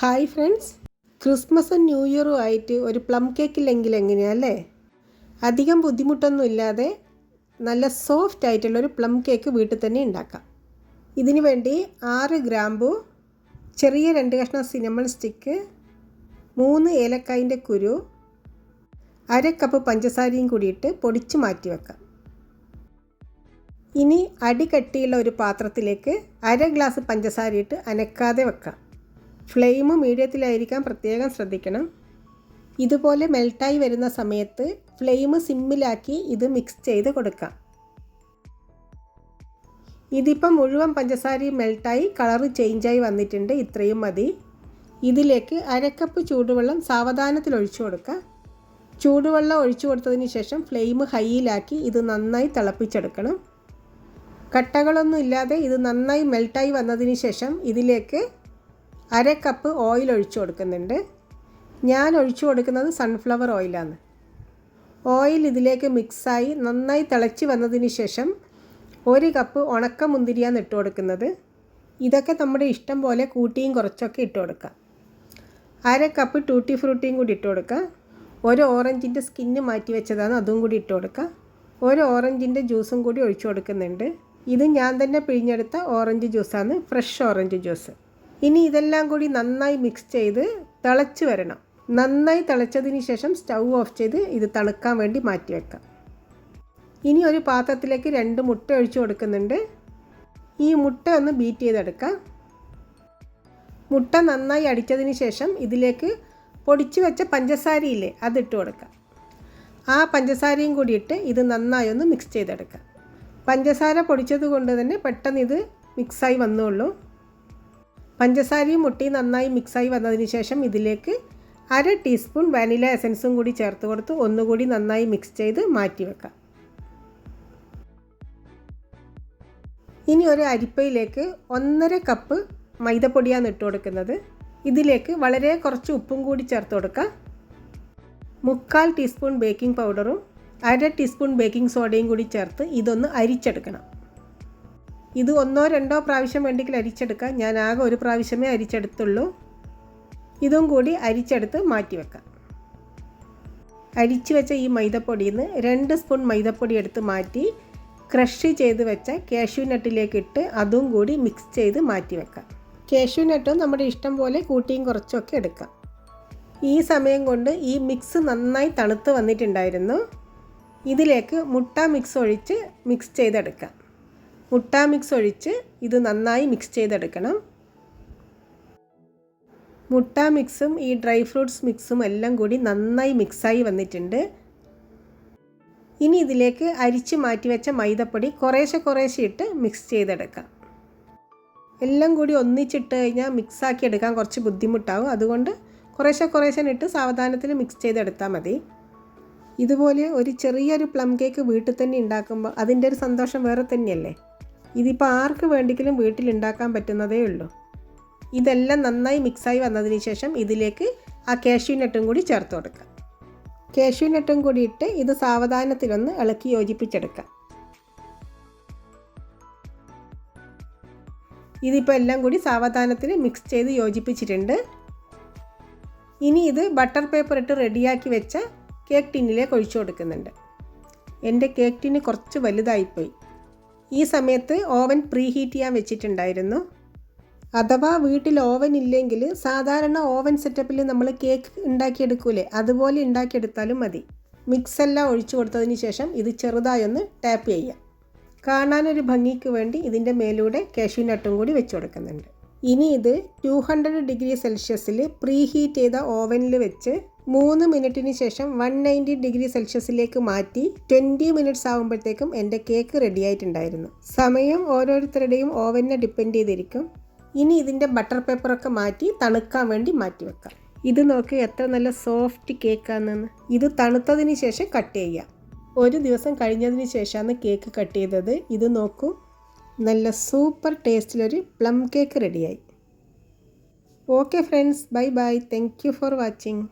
Hi friends. ക്രിസ്മസും new ഇയറും ആയിട്ട് ഒരു പ്ലം കേക്ക് ഇല്ലെങ്കിൽ എങ്ങനെയല്ലേ അധികം ബുദ്ധിമുട്ടൊന്നും ഇല്ലാതെ നല്ല സോഫ്റ്റ് ആയിട്ടുള്ള ഒരു പ്ലം കേക്ക് വീട്ടിൽ തന്നെ ഉണ്ടാക്കാം. ഇതിന് വേണ്ടി ആറ് ഗ്രാമ്പു ചെറിയ രണ്ട് കഷ്ണം സിനമൺ സ്റ്റിക്ക് മൂന്ന് ഏലക്കായിന്റെ കുരു അര കപ്പ് പഞ്ചസാരയും കൂടിയിട്ട് പൊടിച്ച് മാറ്റി വെക്കാം. ഇനി അടി കട്ടിയുള്ള ഒരു പാത്രത്തിലേക്ക് അര ഗ്ലാസ് പഞ്ചസാര ഇട്ട് അനക്കാതെ വെക്കാം. ഫ്ലെയിം മീഡിയത്തിലായിരിക്കാൻ പ്രത്യേകം ശ്രദ്ധിക്കണം. ഇതുപോലെ മെൽട്ടായി വരുന്ന സമയത്ത് ഫ്ലെയിം സിമ്മിലാക്കി ഇത് മിക്സ് ചെയ്ത് കൊടുക്കാം. ഇതിപ്പം മുഴുവൻ പഞ്ചസാരയും മെൽട്ടായി കളറ് ചേഞ്ചായി വന്നിട്ടുണ്ട്. ഇത്രയും മതി. ഇതിലേക്ക് അരക്കപ്പ് ചൂടുവെള്ളം സാവധാനത്തിൽ ഒഴിച്ചു കൊടുക്കുക. ചൂടുവെള്ളം ഒഴിച്ചു കൊടുത്തതിന് ശേഷം ഫ്ലെയിം ഹൈയിലാക്കി ഇത് നന്നായി തിളപ്പിച്ചെടുക്കണം. കട്ടകളൊന്നും ഇല്ലാതെ ഇത് നന്നായി മെൽട്ടായി വന്നതിന് ശേഷം ഇതിലേക്ക് അര കപ്പ് ഓയിൽ ഒഴിച്ചു കൊടുക്കുന്നുണ്ട്. ഞാൻ ഒഴിച്ചു കൊടുക്കുന്നത് സൺഫ്ലവർ ഓയിലാണ് ഓയിൽ ഇതിലേക്ക് മിക്സായി നന്നായി തിളച്ച് വന്നതിന് ശേഷം ഒരു കപ്പ് ഉണക്ക മുന്തിരിയാണ് ഇട്ട് കൊടുക്കുന്നത്. ഇതൊക്കെ നമ്മുടെ ഇഷ്ടം പോലെ കൂട്ടിയും കുറച്ചൊക്കെ ഇട്ട് കൊടുക്കാം. അര കപ്പ് ടൂട്ടി ഫ്രൂട്ടിയും കൂടി ഇട്ട് കൊടുക്കുക ഒരു ഓറഞ്ചിന്റെ സ്കിന്ന് മാറ്റി വെച്ചതാണ് അതും കൂടി ഇട്ട് കൊടുക്കുക ഒരു ഓറഞ്ചിന്റെ ജ്യൂസും കൂടി ഒഴിച്ചു കൊടുക്കുന്നുണ്ട്. ഇത് ഞാൻ തന്നെ പിഴിഞ്ഞെടുത്ത ഓറഞ്ച് ജ്യൂസാണ് ഫ്രഷ് ഓറഞ്ച് ജ്യൂസ് ഇനി ഇതെല്ലാം കൂടി നന്നായി മിക്സ് ചെയ്ത് തിളച്ച് വരണം. നന്നായി തിളച്ചതിന് ശേഷം സ്റ്റൗ ഓഫ് ചെയ്ത് ഇത് തണുക്കാൻ വേണ്ടി മാറ്റി വെക്കാം. ഇനി ഒരു പാത്രത്തിലേക്ക് രണ്ട് മുട്ട ഒഴിച്ചു കൊടുക്കുന്നുണ്ട്. ഈ മുട്ട ഒന്ന് ബീറ്റ് ചെയ്തെടുക്കാം. മുട്ട നന്നായി അടിച്ചതിന് ശേഷം ഇതിലേക്ക് പൊടിച്ചു വെച്ച പഞ്ചസാരയില്ലേ അതിട്ട് കൊടുക്കാം. ആ പഞ്ചസാരയും കൂടി ഇട്ട് ഇത് നന്നായി ഒന്ന് മിക്സ് ചെയ്തെടുക്കാം. പഞ്ചസാര പൊടിച്ചത് കൊണ്ട് തന്നെ പെട്ടെന്ന് ഇത് മിക്സായി വന്നുള്ളൂ പഞ്ചസാരയും മുട്ടിയും നന്നായി മിക്സായി വന്നതിന് ശേഷം ഇതിലേക്ക് അര ടീസ്പൂൺ വാനില എസൻസും കൂടി ചേർത്ത് കൊടുത്ത് ഒന്നുകൂടി നന്നായി മിക്സ് ചെയ്ത് മാറ്റി വെക്കാം. ഇനി ഒരു അരിപ്പയിലേക്ക് ഒന്നര കപ്പ് മൈദപ്പൊടിയാണ് ഇട്ട് കൊടുക്കുന്നത്. ഇതിലേക്ക് വളരെ കുറച്ച് ഉപ്പും കൂടി ചേർത്ത് കൊടുക്കാം. മുക്കാൽ ടീസ്പൂൺ ബേക്കിംഗ് പൗഡറും അര ടീസ്പൂൺ ബേക്കിംഗ് സോഡയും കൂടി ചേർത്ത് ഇതൊന്ന് അരിച്ചെടുക്കണം. ഇത് ഒന്നോ രണ്ടോ പ്രാവശ്യം വേണ്ടെങ്കിൽ അരിച്ചെടുക്കാം. ഞാൻ ആകെ ഒരു പ്രാവശ്യമേ അരിച്ചെടുത്തുള്ളൂ. ഇതും കൂടി അരിച്ചെടുത്ത് മാറ്റി വെക്കാം. അരിച്ചു വെച്ച ഈ മൈദപ്പൊടിയിൽ നിന്ന് രണ്ട് സ്പൂൺ മൈദപ്പൊടി എടുത്ത് മാറ്റി ക്രഷ് ചെയ്ത് വെച്ച കാഷ്യൂ നട്ടിലേക്ക് ഇട്ട് അതും കൂടി മിക്സ് ചെയ്ത് മാറ്റി വെക്കാം. കാഷ്യൂ നമ്മുടെ ഇഷ്ടം പോലെ കൂട്ടിയും കുറച്ചൊക്കെ എടുക്കാം. ഈ സമയം കൊണ്ട് ഈ മിക്സ് നന്നായി തണുത്ത് വന്നിട്ടുണ്ടായിരുന്നു. ഇതിലേക്ക് മുട്ട മിക്സ് ഒഴിച്ച് മിക്സ് ചെയ്തെടുക്കാം. മുട്ട മിക്സ് ഒഴിച്ച് ഇത് നന്നായി മിക്സ് ചെയ്തെടുക്കണം. മുട്ട മിക്സും ഈ ഡ്രൈ ഫ്രൂട്ട്സ് മിക്സും എല്ലാം കൂടി നന്നായി മിക്സായി വന്നിട്ടുണ്ട്. ഇനി ഇതിലേക്ക് അരിച്ച് മാറ്റിവെച്ച മൈദപ്പൊടി കുറേശ്ശെ കുറേശ്ശെ ഇട്ട് മിക്സ് ചെയ്തെടുക്കാം. എല്ലാം കൂടി ഒന്നിച്ചിട്ട് കഴിഞ്ഞാൽ മിക്സാക്കി എടുക്കാൻ കുറച്ച് ബുദ്ധിമുട്ടാവും. അതുകൊണ്ട് കുറേശ്ശെ കുറേശ്ശെ ഇട്ട് സാവധാനത്തിൽ മിക്സ് ചെയ്തെടുത്താൽ മതി. ഇതുപോലെ ഒരു ചെറിയൊരു പ്ലം കേക്ക് വീട്ടിൽ തന്നെ ഉണ്ടാക്കുമ്പോൾ അതിന്റെ ഒരു സന്തോഷം വേറെ തന്നെയല്ലേ? ഇതിപ്പോൾ ആർക്ക് വേണ്ടിക്കലും വീട്ടിലുണ്ടാക്കാൻ പറ്റുന്നതേ ഉള്ളൂ. ഇതെല്ലാം നന്നായി മിക്സായി വന്നതിന് ശേഷം ഇതിലേക്ക് ആ കാഷ്യൂ നട്ടും കൂടി ചേർത്ത് കൊടുക്കുക. കാഷ്യൂ നട്ടും കൂടി ഇട്ട് ഇത് സാവധാനത്തിലൊന്ന് ഇളക്കി യോജിപ്പിച്ചെടുക്കുക. ഇതിപ്പോൾ എല്ലാം കൂടി സാവധാനത്തിൽ മിക്സ് ചെയ്ത് യോജിപ്പിച്ചിട്ടുണ്ട്. ഇനി ഇത് ബട്ടർ പേപ്പർ ഇട്ട് റെഡിയാക്കി വെച്ച കേക്ക് ടിന്നിലേക്ക് ഒഴിച്ചു കൊടുക്കുന്നുണ്ട്. എന്റെ കേക്ക് ടിന്ന് കുറച്ച് വലുതായിപ്പോയി. ഈ സമയത്ത് ഓവൻ പ്രീ ഹീറ്റ് ചെയ്യാൻ വെച്ചിട്ടുണ്ടായിരുന്നു. അഥവാ വീട്ടിൽ ഓവൻ ഇല്ലെങ്കിൽ സാധാരണ ഓവൻ സെറ്റപ്പിൽ നമ്മൾ കേക്ക് ഉണ്ടാക്കിയെടുക്കൂലേ? അതുപോലെ ഉണ്ടാക്കിയെടുത്താലും മതി. മിക്സ് എല്ലാം ഒഴിച്ചു കൊടുത്തതിന് ശേഷം ഇത് ചെറുതായി ഒന്ന് ടാപ്പ് ചെയ്യാം കാണാനൊരു ഭംഗിക്ക് വേണ്ടി ഇതിന്റെ മേലൂടെ കാഷ്യൂ നട്ടും കൂടി വെച്ച് കൊടുക്കുന്നുണ്ട്. ഇനി ഇത് ടു ഹൺഡ്രഡ് ഡിഗ്രി സെൽഷ്യസിൽ പ്രീ ഹീറ്റ് ചെയ്ത ഓവനിൽ വെച്ച് മൂന്ന് മിനിറ്റിന് ശേഷം വൺ നയന്റി ഡിഗ്രി സെൽഷ്യസിലേക്ക് മാറ്റി ട്വന്റി മിനിറ്റ്സ് ആകുമ്പോഴത്തേക്കും എന്റെ കേക്ക് റെഡി ആയിട്ടുണ്ടായിരുന്നു സമയം ഓരോരുത്തരുടെയും ഓവനെ ഡിപ്പെൻഡ് ചെയ്തിരിക്കും. ഇനി ഇതിന്റെ ബട്ടർ പേപ്പറൊക്കെ മാറ്റി തണുക്കാൻ വേണ്ടി മാറ്റി വെക്കാം. ഇത് നോക്കി എത്ര നല്ല സോഫ്റ്റ് കേക്കാണെന്ന്. ഇത് തണുത്തതിന് ശേഷം കട്ട് ചെയ്യുക ഒരു ദിവസം കഴിഞ്ഞതിന് ശേഷമാണ് കേക്ക് കട്ട് ചെയ്തത്. ഇത് നോക്കൂ. നല്ല സൂപ്പർ ടേസ്റ്റിലൊരു പ്ലം കേക്ക് റെഡിയായി. Okay friends bye bye. Thank you for watching